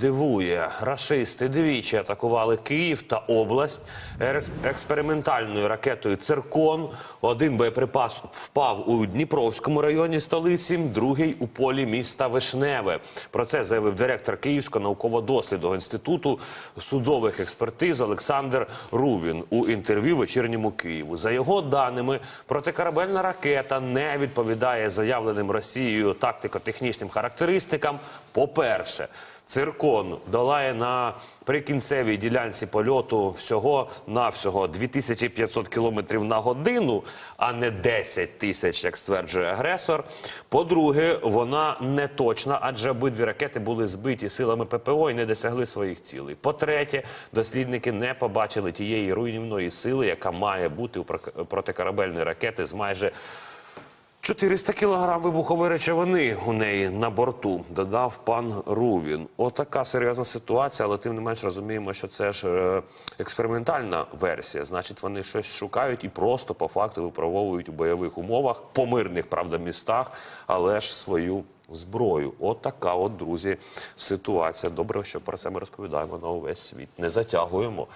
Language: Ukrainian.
Дивує, рашисти двічі атакували Київ та область експериментальною ракетою «Циркон». Один боєприпас впав у Дніпровському районі столиці, другий у полі міста Вишневе. Про це заявив директор Київського науково-дослідного інституту судових експертиз Олександр Рувін у інтерв'ю вечірньому Києву. За його даними, протикорабельна ракета не відповідає заявленим Росією тактико-технічним характеристикам. По-перше, Циркон долає на прикінцевій ділянці польоту всього навсього 2500 км на годину, а не 10 тисяч, як стверджує агресор. По-друге, вона не точна, адже обидві ракети були збиті силами ППО і не досягли своїх цілей. По-третє, дослідники не побачили тієї руйнівної сили, яка має бути у протикорабельної ракети з майже 400 кілограм вибухової речовини у неї на борту, додав пан Рувін. Отака серйозна ситуація, але тим не менш розуміємо, що це ж е, експериментальна версія. Значить, вони щось шукають і просто по факту випробовують у бойових умовах, по мирних, правда, містах, але ж свою зброю. От от, друзі, ситуація. Добре, що про це ми розповідаємо на увесь світ. Не затягуємо.